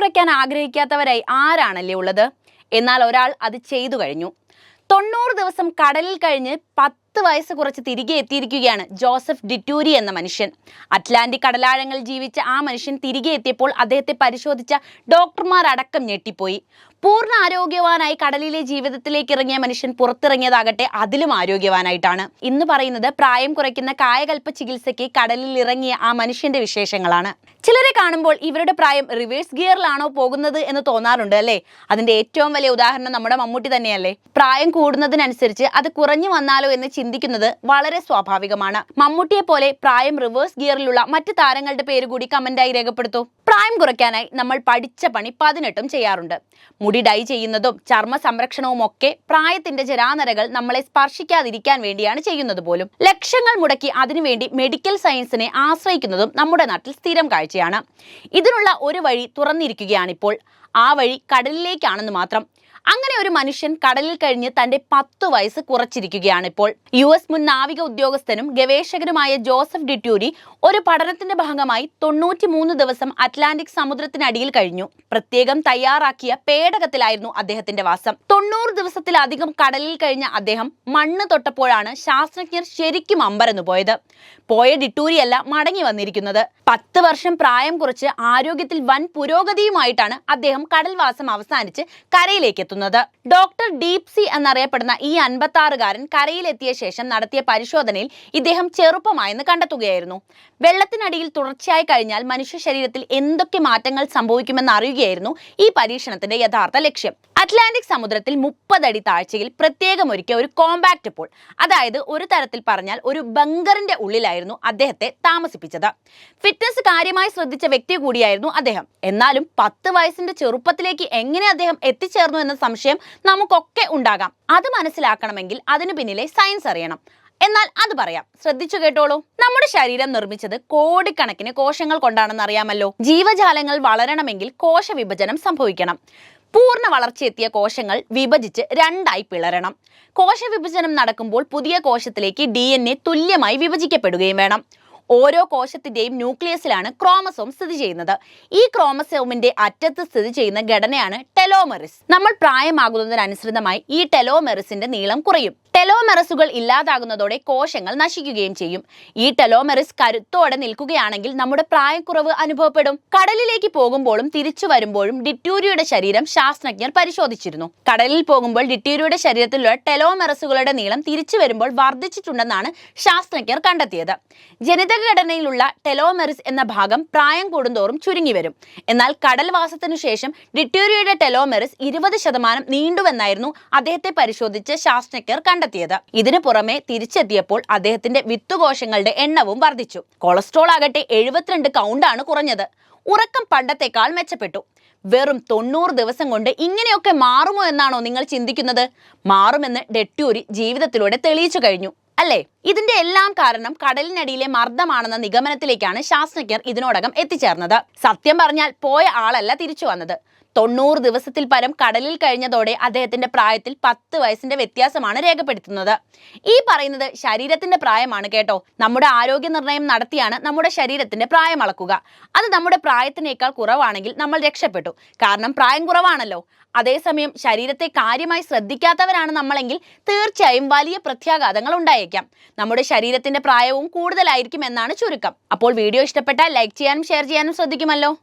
കുറയ്ക്കാൻ ആഗ്രഹിക്കാത്തവരായി ആരാണല്ലേ ഉള്ളത്? എന്നാൽ ഒരാൾ അത് ചെയ്തു കഴിഞ്ഞു. തൊണ്ണൂറ് ദിവസം കടലിൽ കഴിഞ്ഞ് പത്ത് വയസ്സ് കുറച്ച് തിരികെ എത്തിയിരിക്കുകയാണ് ജോസഫ് ഡിറ്റൂരി എന്ന മനുഷ്യൻ. അറ്റ്ലാന്റിക് കടലാഴങ്ങളിൽ ജീവിച്ച ആ മനുഷ്യൻ തിരികെ എത്തിയപ്പോൾ അദ്ദേഹത്തെ പരിശോധിച്ച ഡോക്ടർമാർ അടക്കം ഞെട്ടിപ്പോയി. പൂർണ ആരോഗ്യവാനായി കടലിലെ ജീവിതത്തിലേക്ക് ഇറങ്ങിയ മനുഷ്യൻ പുറത്തിറങ്ങിയതാകട്ടെ അതിലും ആരോഗ്യവാനായിട്ടാണ്. ഇന്ന് പറയുന്നത് പ്രായം കുറയ്ക്കുന്ന കായകൽപ്പ ചികിത്സയ്ക്ക് കടലിൽ ഇറങ്ങിയ ആ മനുഷ്യന്റെ വിശേഷങ്ങളാണ്. ചിലരെ കാണുമ്പോൾ ഇവരുടെ പ്രായം റിവേഴ്സ് ഗിയറിലാണോ പോകുന്നത് എന്ന് തോന്നാറുണ്ട് അല്ലേ? അതിന്റെ ഏറ്റവും വലിയ ഉദാഹരണം നമ്മുടെ മമ്മൂട്ടി തന്നെയല്ലേ? പ്രായം കൂടുന്നതിനനുസരിച്ച് അത് കുറഞ്ഞു വന്നാലോ എന്ന് ചിന്തിക്കുന്നത് വളരെ സ്വാഭാവികമാണ്. മമ്മൂട്ടിയെ പോലെ പ്രായം റിവേഴ്സ് ഗിയറിലുള്ള മറ്റ് താരങ്ങളുടെ പേര് കൂടി കമന്റായി രേഖപ്പെടുത്തു. പ്രായം കുറയ്ക്കാനായി നമ്മൾ പഠിച്ച പണി പതിനെട്ടും ചെയ്യാറുണ്ട്. മുടി ഡൈ ചെയ്യുന്നതും ചർമ്മ സംരക്ഷണവും ഒക്കെ പ്രായത്തിന്റെ ജരാനരകൾ നമ്മളെ സ്പർശിക്കാതിരിക്കാൻ വേണ്ടിയാണ് ചെയ്യുന്നത് പോലും. ലക്ഷങ്ങൾ മുടക്കി അതിനുവേണ്ടി മെഡിക്കൽ സയൻസിനെ ആശ്രയിക്കുന്നതും നമ്മുടെ നാട്ടിൽ സ്ഥിരം കാഴ്ചയാണ്. ഇതിനുള്ള ഒരു വഴി തുറന്നിരിക്കുകയാണിപ്പോൾ. ആ വഴി കടലിലേക്കാണെന്ന് മാത്രം. അങ്ങനെ ഒരു മനുഷ്യൻ കടലിൽ കഴിഞ്ഞ് തന്റെ പത്തു വയസ്സ് കുറച്ചിരിക്കുകയാണ് ഇപ്പോൾ. യു എസ് മുൻ നാവിക ഉദ്യോഗസ്ഥനും ഗവേഷകനുമായ ജോസഫ് ഡിറ്റ്യൂരി ഒരു പഠനത്തിന്റെ ഭാഗമായി തൊണ്ണൂറ്റി മൂന്ന് ദിവസം അറ്റ്ലാന്റിക് സമുദ്രത്തിനടിയിൽ കഴിഞ്ഞു. പ്രത്യേകം തയ്യാറാക്കിയ പേടകത്തിലായിരുന്നു അദ്ദേഹത്തിന്റെ വാസം. തൊണ്ണൂറ് ദിവസത്തിലധികം കടലിൽ കഴിഞ്ഞ അദ്ദേഹം മണ്ണ് തൊട്ടപ്പോഴാണ് ശാസ്ത്രജ്ഞർ ശരിക്കും അമ്പരന്നു പോയത്. പോയ ഡിറ്റൂരിയല്ല മടങ്ങി വന്നിരിക്കുന്നത്. പത്ത് വർഷം പ്രായം കുറച്ച് ആരോഗ്യത്തിൽ വൻ പുരോഗതിയുമായിട്ടാണ് അദ്ദേഹം കടൽവാസം അവസാനിച്ച് കരയിലേക്ക് എത്തുന്നത് ഡോക്ടർ ഡീപ് സി എന്നറിയപ്പെടുന്ന ഈ അൻപത്തി ആറുകാരൻ കരയിലെത്തിയ ശേഷം നടത്തിയ പരിശോധനയിൽ ഇദ്ദേഹം ചെറുപ്പമായെന്ന് കണ്ടെത്തുകയായിരുന്നു. വെള്ളത്തിനടിയിൽ തുടർച്ചയായി കഴിഞ്ഞാൽ മനുഷ്യ ശരീരത്തിൽ എന്തൊക്കെ മാറ്റങ്ങൾ സംഭവിക്കുമെന്ന് അറിയുകയായിരുന്നു ഈ പരീക്ഷണത്തിന്റെ യഥാർത്ഥ ലക്ഷ്യം. അറ്റ്ലാന്റിക് സമുദ്രത്തിൽ മുപ്പതടി താഴ്ചയിൽ പ്രത്യേകം ഒരുക്കിയ ഒരു കോമ്പാക്ട് പോൾ അതായത് ഒരു തരത്തിൽ പറഞ്ഞാൽ ഒരു ബങ്കറിന്റെ ഉള്ളിലായിരുന്നു അദ്ദേഹത്തെ താമസിപ്പിച്ചത്. ഫിറ്റ്നസ് കാര്യമായി ശ്രദ്ധിച്ച വ്യക്തി കൂടിയായിരുന്നു അദ്ദേഹം. എന്നാലും പത്ത് വയസ്സിന്റെ ചെറുപ്പത്തിലേക്ക് എങ്ങനെ അദ്ദേഹം എത്തിച്ചേർന്നു എന്ന സംശയം നമുക്കൊക്കെ ഉണ്ടാകാം. അത് മനസ്സിലാക്കണമെങ്കിൽ അതിനു പിന്നിലെ സയൻസ് അറിയണം. എന്നാൽ അത് പറയാം. ശ്രദ്ധിച്ചു കേട്ടോളൂ. നമ്മുടെ ശരീരം നിർമ്മിച്ചത് കോടിക്കണക്കിന് കോശങ്ങൾ കൊണ്ടാണെന്ന് അറിയാമല്ലോ ജീവജാലങ്ങൾ വളരണമെങ്കിൽ കോശവിഭജനം സംഭവിക്കണം. പൂർണ വളർച്ചയെത്തിയ കോശങ്ങൾ വിഭജിച്ച് രണ്ടായി പിളരണം. കോശവിഭജനം നടക്കുമ്പോൾ പുതിയ കോശത്തിലേക്ക് ഡി എൻ എ തുല്യമായി വിഭജിക്കപ്പെടുകയും വേണം. ഓരോ കോശത്തിന്റെയും ന്യൂക്ലിയസിലാണ് ക്രോമസോം സ്ഥിതി ചെയ്യുന്നത്. ഈ ക്രോമസോമിന്റെ അറ്റത്ത് സ്ഥിതി ചെയ്യുന്ന ഘടനയാണ് ടെലോമെറിസ്. നമ്മൾ പ്രായമാകുന്നതിനനുസൃതമായി ഈ ടെലോമെറിസിന്റെ നീളം കുറയും. ടെലോമെറസുകൾ ഇല്ലാതാകുന്നതോടെ കോശങ്ങൾ നശിക്കുകയും ചെയ്യും. ഈ ടെലോമെറിസ് കരുത്തോടെ നിൽക്കുകയാണെങ്കിൽ നമ്മുടെ പ്രായക്കുറവ് അനുഭവപ്പെടും. കടലിലേക്ക് പോകുമ്പോഴും തിരിച്ചു വരുമ്പോഴും ഡിറ്റൂരിയുടെ ശരീരം ശാസ്ത്രജ്ഞർ പരിശോധിച്ചിരുന്നു. കടലിൽ പോകുമ്പോൾ ഡിറ്റൂരിയുടെ ശരീരത്തിലുള്ള ടെലോമെറസുകളുടെ നീളം തിരിച്ചു വരുമ്പോൾ വർദ്ധിച്ചിട്ടുണ്ടെന്നാണ് ശാസ്ത്രജ്ഞർ കണ്ടെത്തിയത്. ജനിതകഘടനയിലുള്ള ടെലോമെറിസ് എന്ന ഭാഗം പ്രായം കൂടുന്തോറും ചുരുങ്ങി വരും എന്നാൽ കടൽവാസത്തിനു ശേഷം ഡിറ്റൂരിയുടെ ടെലോമെറിസ് ഇരുപത് ശതമാനം നീണ്ടുവെന്നായിരുന്നു അദ്ദേഹത്തെ പരിശോധിച്ച് ശാസ്ത്രജ്ഞർ കണ്ടെത്തിയത്. ഇതിനു പുറമെ തിരിച്ചെത്തിയപ്പോൾ അദ്ദേഹത്തിന്റെ വിത്തുകോശങ്ങളുടെ എണ്ണവും വർദ്ധിച്ചു. കൊളസ്ട്രോൾ ആകട്ടെ എഴുപത്തിരണ്ട് കൗണ്ടാണ് കുറഞ്ഞത്. ഉറക്കം പണ്ടത്തേക്കാൾ മെച്ചപ്പെട്ടു. വെറും തൊണ്ണൂറ് ദിവസം കൊണ്ട് ഇങ്ങനെയൊക്കെ മാറുമോ എന്നാണോ നിങ്ങൾ ചിന്തിക്കുന്നത്? മാറുമെന്ന് ഡെറ്റൂരി ജീവിതത്തിലൂടെ തെളിയിച്ചു കഴിഞ്ഞു. അല്ലേ? ഇതിന്റെ എല്ലാം കാരണം കടലിനടിയിലെ മർദ്ദമാണെന്ന നിഗമനത്തിലേക്കാണ് ശാസ്ത്രജ്ഞർ ഇതിനോടകം എത്തിച്ചേർന്നത്. സത്യം പറഞ്ഞാൽ പോയ ആളല്ല തിരിച്ചു വന്നത്. തൊണ്ണൂറ് ദിവസത്തിൽ പരം കടലിൽ കഴിഞ്ഞതോടെ അദ്ദേഹത്തിന്റെ പ്രായത്തിൽ പത്ത് വയസ്സിന്റെ വ്യത്യാസമാണ് രേഖപ്പെടുത്തുന്നത്. ഈ പറയുന്നത് ശരീരത്തിന്റെ പ്രായമാണ് കേട്ടോ. നമ്മുടെ ആരോഗ്യ നിർണയം നടത്തിയാണ് നമ്മുടെ ശരീരത്തിന്റെ പ്രായം അളക്കുക. അത് നമ്മുടെ പ്രായത്തിനേക്കാൾ കുറവാണെങ്കിൽ നമ്മൾ രക്ഷപ്പെട്ടു. കാരണം പ്രായം കുറവാണല്ലോ. അതേസമയം ശരീരത്തെ കാര്യമായി ശ്രദ്ധിക്കാത്തവരാണ് നമ്മളെങ്കിൽ തീർച്ചയായും വലിയ പ്രത്യാഘാതങ്ങൾ ഉണ്ടായേക്കാം. നമ്മുടെ ശരീരത്തിന്റെ പ്രായവും കൂടുതലായിരിക്കും എന്നാണ് ചുരുക്കം. അപ്പോൾ വീഡിയോ ഇഷ്ടപ്പെട്ടാൽ ലൈക്ക് ചെയ്യാനും ഷെയർ ചെയ്യാനും ശ്രദ്ധിക്കുമല്ലോ.